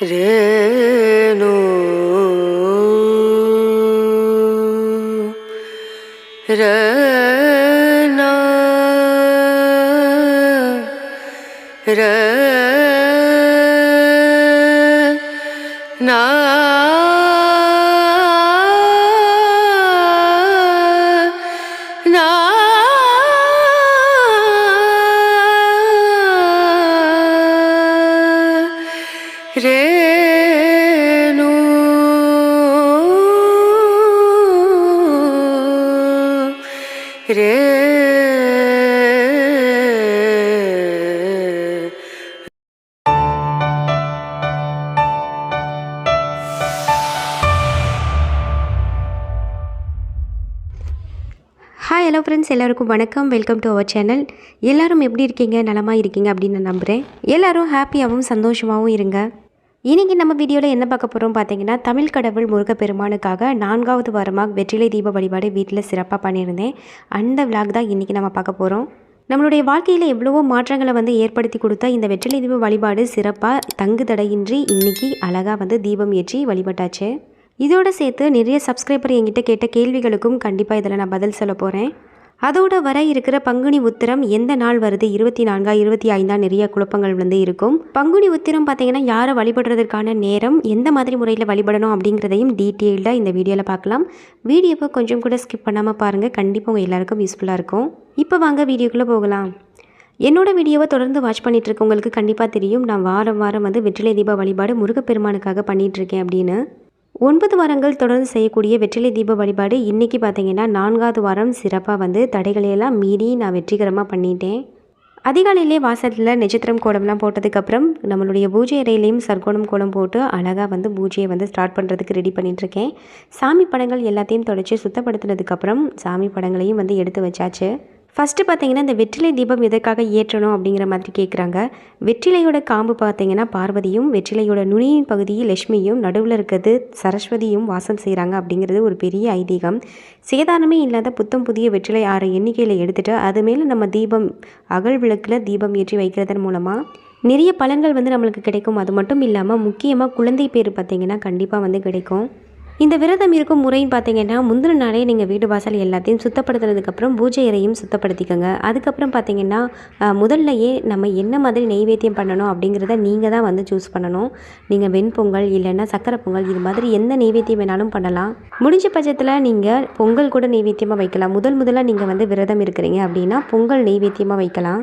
രേണു. രന ര നാ നാ ஹலோ ஃப்ரெண்ட்ஸ் எல்லாருக்கும் வணக்கம். வெல்கம் டு அவர் சேனல் எல்லோரும் எப்படி இருக்கீங்க? நலமாக இருக்கீங்க அப்படின்னு நான் நம்புகிறேன் எல்லோரும் ஹாப்பியாகவும் சந்தோஷமாகவும் இருங்க. இன்றைக்கி நம்ம வீடியோவில் என்ன பார்க்க போகிறோம் பார்த்தீங்கன்னா தமிழ் கடவுள் முருகப்பெருமானுக்காக நான்காவது வாரமாக வெற்றிலை தீப வழிபாடு வீட்டில் சிறப்பாக பண்ணியிருந்தேன். அந்த விளாக் தான் இன்றைக்கி நம்ம பார்க்க போகிறோம் நம்மளுடைய வாழ்க்கையில் எவ்வளவோ மாற்றங்களை வந்து ஏற்படுத்தி கொடுத்த இந்த வெற்றிலை தீப வழிபாடு சிறப்பாக தங்கு தடையின்றி இன்றைக்கி அழகாக வந்து தீபம் ஏற்றி வழிபட்டாச்சு. இதோட சேர்த்து நிறைய சப்ஸ்கிரைபர் என்கிட்ட கேட்ட கேள்விகளுக்கும் கண்டிப்பாக இதில் நான் பதில் சொல்ல போகிறேன் அதோட வர இருக்கிற பங்குனி உத்திரம் எந்த நாள் வருது? இருபத்தி நான்கா இருபத்தி ஐந்தா? நிறைய குழப்பங்கள் வந்து இருக்கும். பங்குனி உத்திரம் பார்த்தீங்கன்னா யாரை வழிபடுறதுக்கான நேரம் எந்த மாதிரி முறையில் வழிபடணும் அப்படிங்கிறதையும் டீட்டெயில்டாக இந்த வீடியோவில் பார்க்கலாம் வீடியோவை கொஞ்சம் கூட ஸ்கிப் பண்ணாமல் பாருங்கள் கண்டிப்பாக உங்கள் எல்லாருக்கும் யூஸ்ஃபுல்லாக இருக்கும். இப்போ வாங்க வீடியோக்குள்ளே போகலாம். என்னோட வீடியோவை தொடர்ந்து வாட்ச் பண்ணிகிட்டு இருக்கவங்களுக்கு கண்டிப்பாக தெரியும். நான் வாரம் வாரம் வந்து வெற்றிலை தீப வழிபாடு முருகப்பெருமானுக்காக பண்ணிகிட்ருக்கேன் இருக்கேன் அப்படின்னு. ஒன்பது வாரங்கள் தொடர்ந்து செய்யக்கூடிய வெற்றிலை தீப வழிபாடு இன்றைக்கி பார்த்தீங்கன்னா நான்காவது வாரம் சிறப்பாக வந்து தடைகளையெல்லாம் மீறி நான் வெற்றிகரமாக பண்ணிட்டேன். அதிகாலையிலே வாசலில் நட்சத்திரம் கோலம்லாம் போட்டதுக்கப்புறம் நம்மளுடைய பூஜை அறையிலையும் சர்க்கோணம் கோலம் போட்டு அழகாக வந்து பூஜையை வந்து ஸ்டார்ட் பண்ணுறதுக்கு ரெடி பண்ணிகிட்ருக்கேன் சாமி படங்கள் எல்லாத்தையும் தொடச்சி சுத்தப்படுத்தினதுக்கப்புறம் சாமி படங்களையும் வந்து எடுத்து வச்சாச்சு. ஃபஸ்ட்டு பார்த்தீங்கன்னா இந்த வெற்றிலை தீபம் எதற்காக ஏற்றணும் அப்படிங்கிற மாதிரி கேட்குறாங்க வெற்றிலையோட காம்பு பார்த்தீங்கன்னா பார்வதியும் வெற்றிலையோட நுனியின் பகுதியில் லட்சுமியும் நடுவில் இருக்கிறது சரஸ்வதியும் வாசம் செய்கிறாங்க அப்படிங்கிறது ஒரு பெரிய ஐதீகம். சேதாரமே இல்லாத புத்தம் புதிய வெற்றிலை ஆறு எண்ணிக்கையில் எடுத்துகிட்டு அது மேலே நம்ம தீபம் அகல் விளக்கில் தீபம் ஏற்றி வைக்கிறதன் மூலமாக நிறைய பலன்கள் வந்து நம்மளுக்கு கிடைக்கும். அது மட்டும் இல்லாமல் முக்கியமாக குழந்தை பேர் பார்த்திங்கன்னா கண்டிப்பாக வந்து கிடைக்கும். இந்த விரதம் இருக்கும் முறைன்னு பார்த்தீங்கன்னா முந்தின நாளே நீங்கள் வீடு வாசல் எல்லாத்தையும் சுத்தப்படுத்துனதுக்கப்புறம் பூஜை இறையும் சுத்தப்படுத்திக்கோங்க. அதுக்கப்புறம் பார்த்தீங்கன்னா முதல்லையே நம்ம என்ன மாதிரி நெய்வேத்தியம் பண்ணணும் அப்படிங்கிறத நீங்கள் தான் வந்து சூஸ் பண்ணணும். நீங்கள் வெண்பொங்கல் இல்லைன்னா சக்கரை பொங்கல் இது மாதிரி எந்த நெய்வேத்தியம் வேணாலும் பண்ணலாம். முடிஞ்ச பட்சத்தில் நீங்கள் பொங்கல் கூட நெய்வேத்தியமாக வைக்கலாம். முதல் முதலாக நீங்கள் வந்து விரதம் இருக்கிறீங்க அப்படின்னா பொங்கல் நெய்வேத்தியமாக வைக்கலாம்.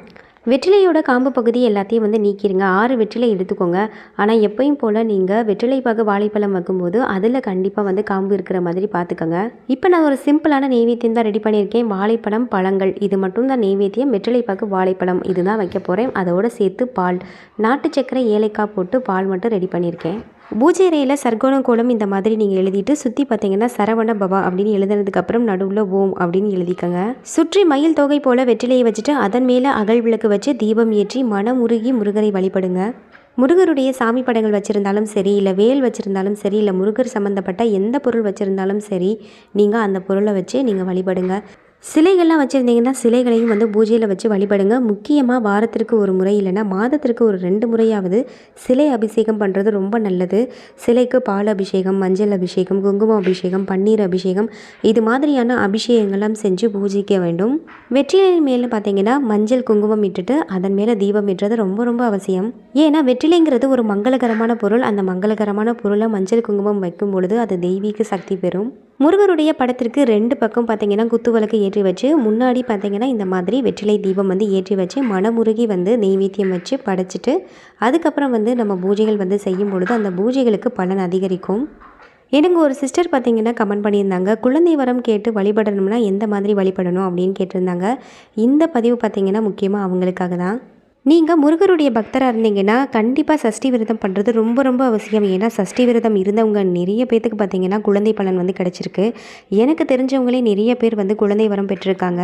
வெற்றிலையோட காம்பு பகுதி எல்லாத்தையும் வந்து நீக்கிடுங்க ஆறு வெற்றிலை எடுத்துக்கோங்க. ஆனால் எப்பயும் போல் நீங்கள் வெற்றிலை பாக வாழைப்பழம் வைக்கும்போது அதில் கண்டிப்பாக வந்து காம்பு இருக்கிற மாதிரி பார்த்துக்கோங்க இப்போ நான் ஒரு சிம்பிளான நெய்வேத்தியம் தான் ரெடி பண்ணியிருக்கேன். வாழைப்பழம் பழங்கள் இது மட்டும் தான் நெய்வேத்தியம். வெற்றிலை பாக்கு வாழைப்பழம் இதுதான் வைக்க போகிறேன் அதோட சேர்த்து பால் நாட்டு சர்க்கரை ஏலக்காய் போட்டு பால் மட்டும் ரெடி பண்ணியிருக்கேன். பூஜை அறையில் சர்க்கோண கோலம் இந்த மாதிரி நீங்கள் எழுதிட்டு சுற்றி பார்த்தீங்கன்னா சரவண பவா அப்படின்னு எழுதுனதுக்கப்புறம் நடுவில் ஓம் அப்படின்னு எழுதிக்கங்க. சுற்றி மயில் தொகை போல் வெற்றிலையை வச்சுட்டு அதன் மேலே அகல் விளக்கு வச்சு தீபம் ஏற்றி மனம் உருகி முருகரை வழிபடுங்க. முருகருடைய சாமி படங்கள் வச்சுருந்தாலும் சரி இல்லை வேல் வச்சுருந்தாலும் சரி இல்லை முருகர் சம்மந்தப்பட்ட எந்த பொருள் வச்சுருந்தாலும் சரி நீங்கள் அந்த பொருளை வச்சு நீங்கள் வழிபடுங்க. சிலைகள்லாம் வச்சுருந்தீங்கன்னா சிலைகளையும் வந்து பூஜையில் வச்சு வழிபடுங்க. முக்கியமாக வாரத்திற்கு ஒரு முறை இல்லைன்னா மாதத்திற்கு ஒரு ரெண்டு முறையாவது சிலை அபிஷேகம் பண்ணுறது ரொம்ப நல்லது. சிலைக்கு பால் அபிஷேகம் மஞ்சள் அபிஷேகம் குங்குமம் அபிஷேகம் பன்னீர் அபிஷேகம் இது மாதிரியான அபிஷேகங்கள்லாம் செஞ்சு பூஜிக்க வேண்டும். வெற்றிலை மேலே பார்த்தீங்கன்னா மஞ்சள் குங்குமம் இட்டுட்டு அதன் மேலே தீபம் இட்டுறது ரொம்ப ரொம்ப அவசியம். ஏன்னா வெற்றிலைங்கிறது ஒரு மங்களகரமான பொருள். அந்த மங்களகரமான பொருளை மஞ்சள் குங்குமம் வைக்கும் பொழுது அது தெய்வீக சக்தி பெறும். முருகருடைய படத்திற்கு ரெண்டு பக்கம் பார்த்தீங்கன்னா குத்துவிளக்கு ஏற்றி வச்சு முன்னாடி பார்த்தீங்கன்னா இந்த மாதிரி வெற்றிலை தீபம் வந்து ஏற்றி வச்சு மனமுருகி வந்து நெய்வேத்தியம் வச்சு படைச்சிட்டு அதுக்கப்புறம் வந்து நம்ம பூஜைகள் வந்து செய்யும் பொழுது அந்த பூஜைகளுக்கு பலன் அதிகரிக்கும். எனக்கு ஒரு சிஸ்டர் பார்த்தீங்கன்னா கமெண்ட் பண்ணியிருந்தாங்க குழந்தை வரம் கேட்டு வழிபடணும்னா எந்த மாதிரி வழிபடணும் அப்படின்னு கேட்டிருந்தாங்க. இந்த பதிவு பார்த்தீங்கன்னா முக்கியமாக அவங்களுக்காக தான். நீங்கள் முருகருடைய பக்தராக இருந்தீங்கன்னா கண்டிப்பாக சஷ்டி விரதம் பண்ணுறது ரொம்ப ரொம்ப அவசியம். ஏன்னா சஷ்டி விரதம் இருந்தவங்க நிறைய பேர்த்துக்கு பார்த்தீங்கன்னா குழந்தை பலன் வந்து கிடச்சிருக்கு. எனக்கு தெரிஞ்சவங்களே நிறைய பேர் வந்து குழந்தை வரம் பெற்றிருக்காங்க.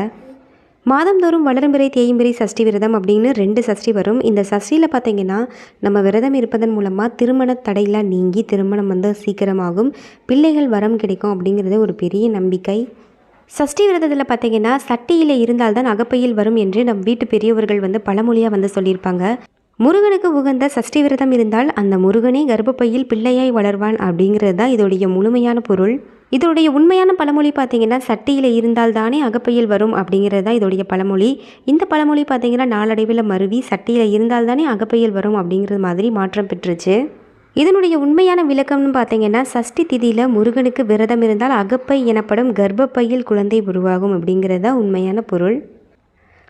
மாதந்தோறும் வளரும்பிறை தேயும்பிறை சஷ்டி விரதம் அப்படின்னு ரெண்டு சஷ்டி வரும். இந்த சஷ்டியில் பார்த்தீங்கன்னா நம்ம விரதம் இருப்பதன் மூலமாக திருமண தடையெல்லாம் நீங்கி திருமணம் வந்து சீக்கிரமாகும். பிள்ளைகள் வரம் கிடைக்கும் அப்படிங்கிறது ஒரு பெரிய நம்பிக்கை. சஷ்டி விரதத்தில் பார்த்தீங்கன்னா சட்டியில் இருந்தால்தான் அகப்பையில் வரும் என்று நம் வீட்டு பெரியவர்கள் வந்து பழமொழியாக வந்து சொல்லியிருப்பாங்க. முருகனுக்கு உகந்த சஷ்டி விரதம் இருந்தால் அந்த முருகனே கர்ப்பப்பையில் பிள்ளையாய் வளர்வான் அப்படிங்கிறது தான் இதோடைய முழுமையான பொருள். இதோடைய உண்மையான பழமொழி பார்த்தீங்கன்னா சட்டியில் இருந்தால் தானே அகப்பையில் வரும் அப்படிங்கிறது தான் இதோடைய பழமொழி. இந்த பழமொழி பார்த்தீங்கன்னா நாளடைவில் மருவி சட்டியில் இருந்தால் தானே அகப்பையில் வரும் அப்படிங்கிறது மாதிரி மாற்றம் பெற்றுச்சு. இதனுடைய உண்மையான விளக்கம்னு பார்த்தீங்கன்னா சஷ்டி திதியில் முருகனுக்கு விரதம் இருந்தால் அகப்பை எனப்படும் கர்ப்பப்பையில் குழந்தை உருவாகும் அப்படிங்கிறது தான் உண்மையான பொருள்.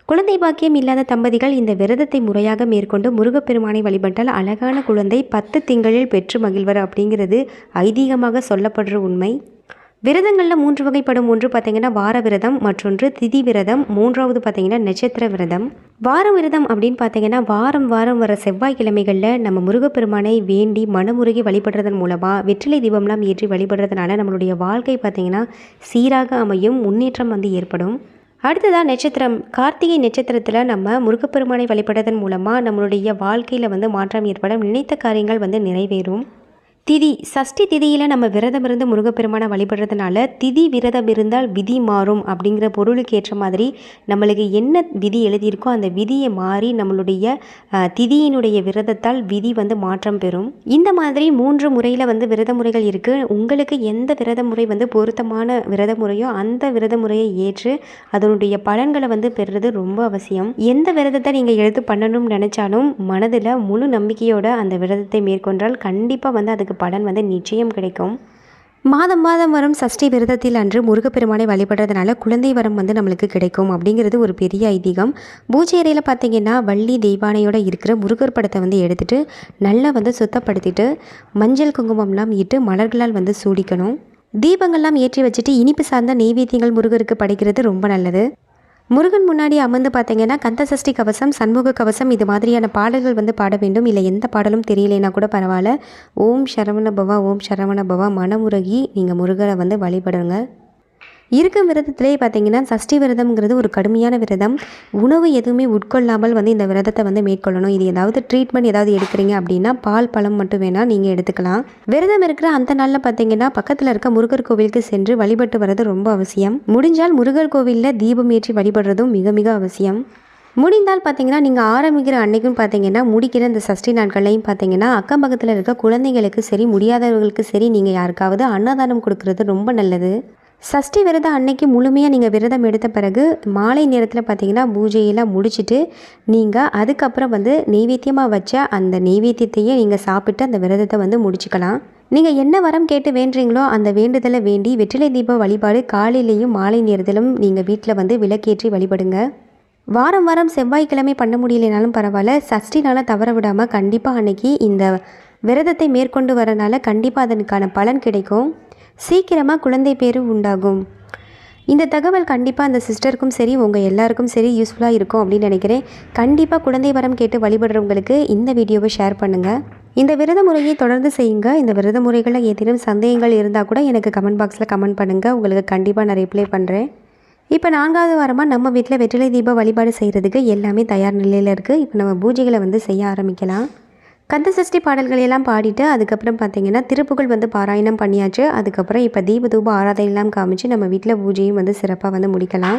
குழந்தை பாக்கியம் இல்லாத தம்பதிகள் இந்த விரதத்தை முறையாக மேற்கொண்டு முருகப்பெருமானை வழிபட்டால் அழகான குழந்தை பத்து திங்களில் பெற்று மகிழ்வர் அப்படிங்கிறது ஐதீகமாக சொல்லப்படுற உண்மை. விரதங்களில் மூன்று வகைப்படும். ஒன்று பார்த்தீங்கன்னா வார விரதம் மற்றொன்று திதி விரதம் மூன்றாவது பார்த்தீங்கன்னா நட்சத்திர விரதம். வார விரதம் அப்படின்னு பார்த்தீங்கன்னா வாரம் வாரம் வர செவ்வாய்க்கிழமைகளில் நம்ம முருகப்பெருமானை வேண்டி மனமுருகி வழிபடுறதன் மூலமாக வெற்றிலை தீபம்லாம் ஏற்றி வழிபடுறதுனால நம்மளுடைய வாழ்க்கை பார்த்தீங்கன்னா சீராக அமையும் முன்னேற்றம் வந்து ஏற்படும். அடுத்ததாக நட்சத்திரம். கார்த்திகை நட்சத்திரத்தில் நம்ம முருகப்பெருமானை வழிபடுறதன் மூலமாக நம்மளுடைய வாழ்க்கையில் வந்து மாற்றம் ஏற்படும். நினைத்த காரியங்கள் வந்து நிறைவேறும். திதி சஷ்டி திதியில் நம்ம விரதம் இருந்து முருகப்பெருமானை வழிபடுறதுனால திதி விரதம் இருந்தால் விதி மாறும் அப்படிங்கிற பொருளுக்கு ஏற்ற மாதிரி நம்மளுக்கு என்ன விதி எழுதியிருக்கோ அந்த விதியை மாறி நம்மளுடைய திதியினுடைய விரதத்தால் விதி வந்து மாற்றம் பெறும். இந்த மாதிரி மூன்று முறையில் வந்து விரத முறைகள் இருக்குது உங்களுக்கு எந்த விரத முறை வந்து பொருத்தமான விரத முறையோ அந்த விரத முறையை ஏற்று அதனுடைய பலன்களை வந்து பெறுறது ரொம்ப அவசியம். எந்த விரதத்தை நீங்கள் எடுத்து பண்ணணும்னு நினச்சாலும் மனதில் முழு நம்பிக்கையோட அந்த விரதத்தை மேற்கொண்டால் கண்டிப்பாக வந்து அதுக்கு பலன் வந்து நிச்சயம் கிடைக்கும். மாதம் மாதம் வரும் சஷ்டி விரதத்தில் அன்று முருகப்பெருமானை வழிபடுறதுனால குழந்தை வரம் வந்து நம்மளுக்கு கிடைக்கும் அப்படிங்கிறது ஒரு பெரிய ஐதீகம். பூஜை அறையில் பார்த்தீங்கன்னா வள்ளி தெய்வானையோட இருக்கிற முருகர் படத்தை வந்து எடுத்துட்டு நல்லா வந்து சுத்தப்படுத்திட்டு மஞ்சள் குங்குமம்லாம் இட்டு மலர்களால் வந்து சூடிக்கணும். தீபங்கள்லாம் ஏற்றி வச்சுட்டு இனிப்பு சார்ந்த நெய்வேத்தியங்கள் முருகருக்கு படைக்கிறது ரொம்ப நல்லது. முருகன் முன்னாடி அமர்ந்து பார்த்தீங்கன்னா கந்தசஷ்டி கவசம் சண்முக கவசம் இது மாதிரியான பாடல்கள் வந்து பாட வேண்டும். இல்லை எந்த பாடலும் தெரியலைன்னா கூட பரவாயில்ல. ஓம் சரவண பவா ஓம் சரவண பவா மனமுருகி. நீங்கள் முருகரை வந்து வழிபடுங்க. இருக்கும் விரதத்திலே பார்த்தீங்கன்னா சஷ்டி விரதம்ங்கிறது ஒரு கடுமையான விரதம். உணவு எதுவுமே உட்கொள்ளாமல் வந்து இந்த விரதத்தை வந்து மேற்கொள்ளணும். இது ஏதாவது ட்ரீட்மெண்ட் ஏதாவது எடுக்கிறீங்க அப்படின்னா பால் பழம் மட்டும் வேணால் நீங்கள் எடுத்துக்கலாம். விரதம் இருக்கிற அந்த நாளில் பார்த்தீங்கன்னா பக்கத்தில் இருக்க முருகர் கோவிலுக்கு சென்று வழிபட்டு வர்றது ரொம்ப அவசியம். முடிஞ்சால் முருகர் கோவிலில் தீபம் ஏற்றி வழிபடுறதும் மிக மிக அவசியம். முடிந்தால் பார்த்தீங்கன்னா நீங்கள் ஆரம்பிக்கிற அன்னைக்கும் பார்த்தீங்கன்னா முடிக்கிற இந்த சஷ்டி நாட்கள்லையும் பார்த்தீங்கன்னா அக்கம் பக்கத்தில் இருக்க குழந்தைங்களுக்கு சரி முடியாதவர்களுக்கு சரி நீங்கள் யாருக்காவது அன்னதானம் கொடுக்கறது ரொம்ப நல்லது. சஷ்டி விரதம் அன்னைக்கு முழுமையாக நீங்கள் விரதம் எடுத்த பிறகு மாலை நேரத்தில் பார்த்தீங்கன்னா பூஜையெல்லாம் முடிச்சுட்டு நீங்கள் அதுக்கப்புறம் வந்து நெய்வேத்தியமாக வச்ச அந்த நெய்வேத்தியத்தையே நீங்கள் சாப்பிட்டு அந்த விரதத்தை வந்து முடிச்சுக்கலாம். நீங்கள் என்ன வரம் கேட்டு வேண்டுறீங்களோ அந்த வேண்டுதலை வேண்டி வெற்றிலை தீப வழிபாடு காலையிலையும் மாலை நேரத்திலும் நீங்கள் வீட்டில் வந்து விளக்கேற்றி வழிபடுங்க. வாரம் வாரம் செவ்வாய்க்கிழமை பண்ண முடியலைனாலும் பரவாயில்ல. சஷ்டினால் தவற விடாமல் கண்டிப்பாக அன்னைக்கு இந்த விரதத்தை மேற்கொண்டு வரனால கண்டிப்பாக அதனுக்கான பலன் கிடைக்கும். சீக்கிரமாக குழந்தை பேரு உண்டாகும். இந்த தகவல் கண்டிப்பாக அந்த சிஸ்டருக்கும் சரி உங்கள் எல்லாருக்கும் சரி யூஸ்ஃபுல்லாக இருக்கும் அப்படின்னு நினைக்கிறேன். கண்டிப்பாக குழந்தை வரம் கேட்டு வழிபடுறவங்களுக்கு இந்த வீடியோவை ஷேர் பண்ணுங்கள் இந்த விரத முறையை தொடர்ந்து செய்யுங்க. இந்த விரத முறைகளில் ஏதேனும் சந்தேகங்கள் இருந்தால் கூட எனக்கு கமெண்ட் பாக்ஸில் கமெண்ட் பண்ணுங்கள் உங்களுக்கு கண்டிப்பாக நான் ரிப்ளை பண்ணுறேன் இப்போ நான்காவது வாரமாக நம்ம வீட்டில் வெற்றிலை தீப வழிபாடு செய்கிறதுக்கு எல்லாமே தயார் நிலையில் இருக்குது இப்போ நம்ம பூஜைகளை வந்து செய்ய ஆரம்பிக்கலாம். கந்த சஷ்டி பாடல்களையெல்லாம் பாடிட்டு அதுக்கப்புறம் பார்த்தீங்கன்னா திருப்புகள் வந்து பாராயணம் பண்ணியாச்சு. அதுக்கப்புறம் இப்போ தீப தூப ஆராதனைலாம் காமிச்சு நம்ம வீட்டில் பூஜையும் வந்து சிறப்பாக வந்து முடிக்கலாம்.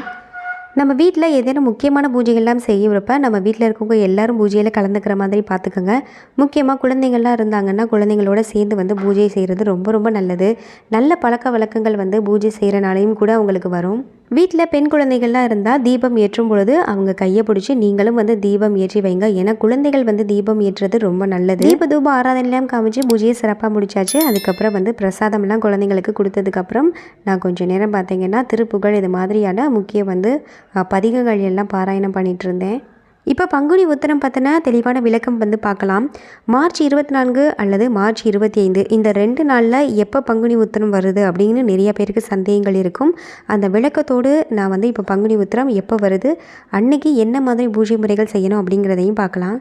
நம்ம வீட்டில் ஏதேனும் முக்கியமான பூஜைகள்லாம் செய்யறப்ப நம்ம வீட்டில் இருக்கவங்க எல்லாரும் பூஜையில் கலந்துக்கிற மாதிரி பார்த்துக்கோங்க முக்கியமாக குழந்தைங்கள்லாம் இருந்தாங்கன்னா குழந்தைங்களோட சேர்ந்து வந்து பூஜை செய்கிறது ரொம்ப ரொம்ப நல்லது. நல்ல பழக்க வழக்கங்கள் வந்து பூஜை செய்கிறனாலையும் கூட அவங்களுக்கு வரும். வீட்டில் பெண் குழந்தைகள்லாம் இருந்தால் தீபம் ஏற்றும் பொழுது அவங்க கையை பிடிச்சி நீங்களும் வந்து தீபம் ஏற்றி வைங்க. ஏன்னா குழந்தைகள் வந்து தீபம் ஏற்றுறது ரொம்ப நல்லது. தீப தூப ஆராதனைலாம் காமிச்சு பூஜையை சிறப்பாக முடிச்சாச்சு. அதுக்கப்புறம் வந்து பிரசாதம்லாம் குழந்தைங்களுக்கு கொடுத்ததுக்கப்புறம் நான் கொஞ்சம் நேரம் பார்த்தீங்கன்னா திருப்புகழ் இது மாதிரியான முக்கிய வந்து பதிகங்கள் எல்லாம் பாராயணம் பண்ணிகிட்டு இருந்தேன். இப்போ பங்குனி உத்திரம் பற்றின தெளிவான விளக்கம் வந்து பார்க்கலாம். மார்ச் இருபத்தி நான்கு அல்லது மார்ச் இருபத்தி ஐந்து இந்த ரெண்டு நாளில் எப்போ பங்குனி உத்திரம் வருது அப்படின்னு நிறைய பேருக்கு சந்தேகங்கள் இருக்கும். அந்த விளக்கத்தோடு நான் வந்து இப்போ பங்குனி உத்திரம் எப்போ வருது அன்னைக்கு என்ன மாதிரி பூஜை முறைகள் செய்யணும் அப்படிங்கிறதையும் பார்க்கலாம்.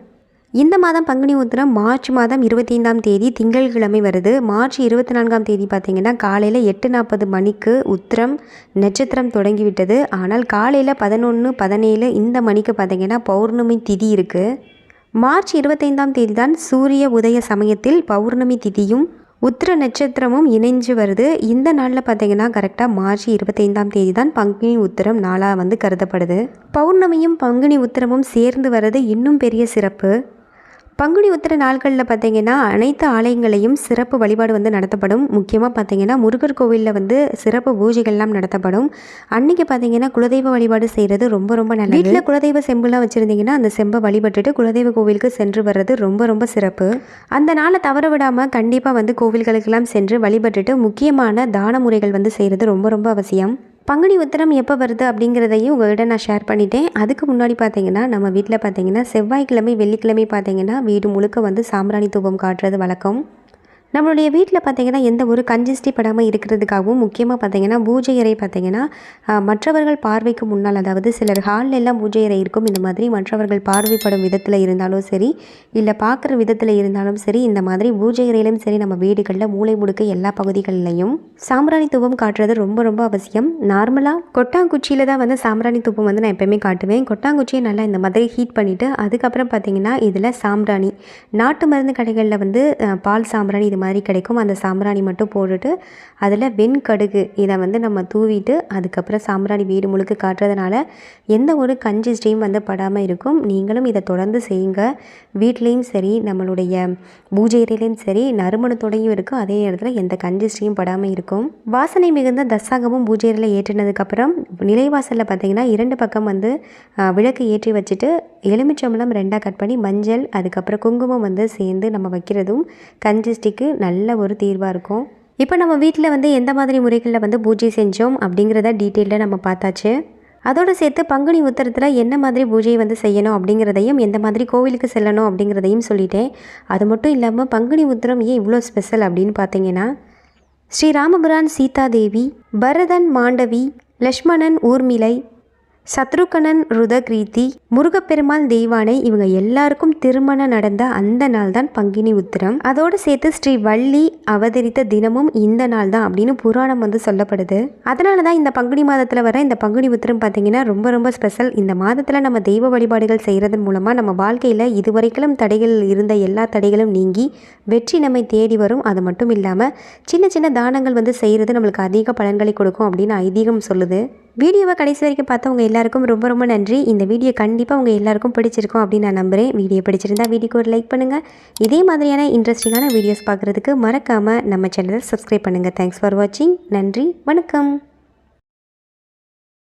இந்த மாதம் பங்குனி உத்திரம் மார்ச் மாதம் இருபத்தைந்தாம் தேதி திங்கள்கிழமை வருது. மார்ச் இருபத்தி நான்காம் தேதி பார்த்திங்கன்னா காலையில் எட்டு நாற்பது மணிக்கு உத்திரம் நட்சத்திரம் தொடங்கிவிட்டது. ஆனால் காலையில் பதினொன்று பதினேழு இந்த மணிக்கு பார்த்திங்கன்னா பௌர்ணமி திதி இருக்குது மார்ச் இருபத்தைந்தாம் தேதி தான் சூரிய உதய சமயத்தில் பௌர்ணமி திதியும் உத்திர நட்சத்திரமும் இணைஞ்சு வருது. இந்த நாளில் பார்த்தீங்கன்னா கரெக்டாக மார்ச் இருபத்தைந்தாம் தேதி தான் பங்குனி உத்திரம் நாளாக வந்து கருதப்படுது. பௌர்ணமியும் பங்குனி உத்திரமும் சேர்ந்து வர்றது இன்னும் பெரிய சிறப்பு. பங்குனி உத்திர நாட்களில் பார்த்தீங்கன்னா அனைத்து ஆலயங்களையும் சிறப்பு வழிபாடு வந்து நடத்தப்படும். முக்கியமாக பார்த்தீங்கன்னா முருகர் கோவிலில் வந்து சிறப்பு பூஜைகள்லாம் நடத்தப்படும். அன்றைக்கி பார்த்தீங்கன்னா குலதெய்வ வழிபாடு செய்கிறது ரொம்ப ரொம்ப நல்லது. வீட்டில் குலதெய்வ செம்புலாம் வச்சுருந்தீங்கன்னா அந்த செம்பை வழிபட்டுட்டு குலதெய்வ கோவிலுக்கு சென்று வர்றது ரொம்ப ரொம்ப சிறப்பு. அந்த நாளை தவற விடாமல் கண்டிப்பாக வந்து கோவில்களுக்கெல்லாம் சென்று வழிபட்டுட்டு முக்கியமான தான முறைகள் வந்து செய்கிறது ரொம்ப ரொம்ப அவசியம். பங்குனி உத்திரம் எப்போ வருது அப்படிங்கிறதையும் உங்கள்கிட்ட நான் ஷேர் பண்ணிட்டேன். அதுக்கு முன்னாடி பார்த்தீங்கன்னா நம்ம வீட்டில் பார்த்தீங்கன்னா செவ்வாய்க்கிழமை வெள்ளிக்கிழமை பார்த்தீங்கன்னா வீடு முழுக்க வந்து சாம்பிராணி தூபம் காட்டுறது வழக்கம். நம்மளுடைய வீட்டில் பார்த்தீங்கன்னா எந்த ஒரு கஞ்சிஸ்டி படாமல் இருக்கிறதுக்காகவும் முக்கியமாக பார்த்தீங்கன்னா பூஜை அறை பார்த்தீங்கன்னா மற்றவர்கள் பார்வைக்கு முன்னால் அதாவது சிலர் ஹாலில் எல்லாம் பூஜை அறை இருக்கும் இந்த மாதிரி மற்றவர்கள் பார்வைப்படும் விதத்தில் இருந்தாலும் சரி இல்லை பார்க்குற விதத்தில் இருந்தாலும் சரி இந்த மாதிரி பூஜை அறையிலும் சரி நம்ம வீடுகளில் மூளை முடுக்க எல்லா பகுதிகளிலையும் சாம்பிராணி தூபம் காட்டுறது ரொம்ப ரொம்ப அவசியம். நார்மலாக கொட்டாங்குச்சியில் தான் வந்து சாம்பிராணி தூபம் வந்து நான் எப்போயுமே காட்டுவேன். கொட்டாங்குச்சியை நல்லா இந்த மாதிரி ஹீட் பண்ணிவிட்டு அதுக்கப்புறம் பார்த்தீங்கன்னா இதில் சாம்பிராணி நாட்டு மருந்து கடைகளில் வந்து பால் சாம்பிராணி இது மாதிரி கிடைக்கும். அந்த சாம்பிராணி மட்டும் போட்டுட்டு அதில் வெண்கடுகு இதை வந்து நம்ம தூவிட்டு அதுக்கப்புறம் சாம்பிராணி வீடு முழுக்க காட்டுறதுனால எந்த ஒரு கஞ்சி ஸ்டீம் வந்து படாமல் இருக்கும். நீங்களும் இதை தொடர்ந்து செய்யுங்க. வீட்லேயும் சரி நம்மளுடைய பூஜை அறையிலையும் சரி நறுமணத்தோடையும் இருக்கும். அதே நேரத்தில் எந்த கஞ்சி ஸ்டீம் படாமல் இருக்கும். வாசனை மிகுந்த தசாகமும் பூஜை அறையில் ஏற்றினதுக்கப்புறம் நிலைவாசலில் பார்த்தீங்கன்னா இரண்டு பக்கம் வந்து விளக்கு ஏற்றி வச்சுட்டு எலுமிச்சம்பளம் ரெண்டாக கட் பண்ணி மஞ்சள் அதுக்கப்புறம் குங்குமம் வந்து சேர்ந்து நம்ம வைக்கிறதும் கஞ்சி ஸ்டிக்கு நல்ல ஒரு தீர்வாக இருக்கும். இப்போ நம்ம வீட்டில் வந்து எந்த மாதிரி முறைகளில் வந்து பூஜை செஞ்சோம் அப்படிங்கிறத டீட்டெயிலாக நம்ம பார்த்தாச்சு. அதோடு சேர்த்து பங்குனி உத்தரத்தில் என்ன மாதிரி பூஜையை வந்து செய்யணும் அப்படிங்கிறதையும் எந்த மாதிரி கோவிலுக்கு செல்லணும் அப்படிங்கிறதையும் சொல்லிட்டேன். அது மட்டும் இல்லாமல் பங்குனி உத்திரம் ஏன் இவ்வளோ ஸ்பெஷல் அப்படின்னு பார்த்தீங்கன்னா ஸ்ரீராமபுரான் சீதாதேவி பரதன் மாண்டவி லக்ஷ்மணன் ஊர்மிளை சத்ருகணன் ருதகிரீதி முருகப்பெருமாள் தெய்வானை இவங்க எல்லாருக்கும் திருமணம் நடந்த அந்த நாள் தான் பங்கினி உத்திரம். அதோடு சேர்த்து ஸ்ரீ வள்ளி அவதரித்த தினமும் இந்த நாள் தான் அப்படின்னு புராணம் வந்து சொல்லப்படுது. அதனால தான் இந்த பங்குனி மாதத்தில் வர இந்த பங்குனி உத்திரம் பார்த்தீங்கன்னா ரொம்ப ரொம்ப ஸ்பெஷல் இந்த மாதத்தில் நம்ம தெய்வ வழிபாடுகள் செய்கிறதன் மூலமாக நம்ம வாழ்க்கையில் இதுவரைக்கும் தடைகள் இருந்த எல்லா தடைகளும் நீங்கி வெற்றி நம்மை தேடி வரும். அது மட்டும் இல்லாமல் சின்ன சின்ன தானங்கள் வந்து செய்கிறது நம்மளுக்கு அதிக பலன்களை கொடுக்கும் அப்படின்னு ஐதீகம் சொல்லுது. வீடியோவை கடைசி வரைக்கும் பார்த்தவங்க எல்லாருக்கும் ரொம்ப ரொம்ப நன்றி. இந்த வீடியோ கண்டிப்பாக உங்கள் எல்லாருக்கும் பிடிச்சிருக்கும் அப்படின்னு நான் நம்புகிறேன் வீடியோ பிடிச்சிருந்தா வீடியோக்கு ஒரு லைக் பண்ணுங்கள் இதே மாதிரியான இன்ட்ரெஸ்டிங்கான வீடியோஸ் பார்க்குறதுக்கு மறக்காமல் நம்ம சேனலை சப்ஸ்கிரைப் பண்ணுங்கள் தேங்க்ஸ் ஃபார் வாட்சிங் நன்றி. வணக்கம்.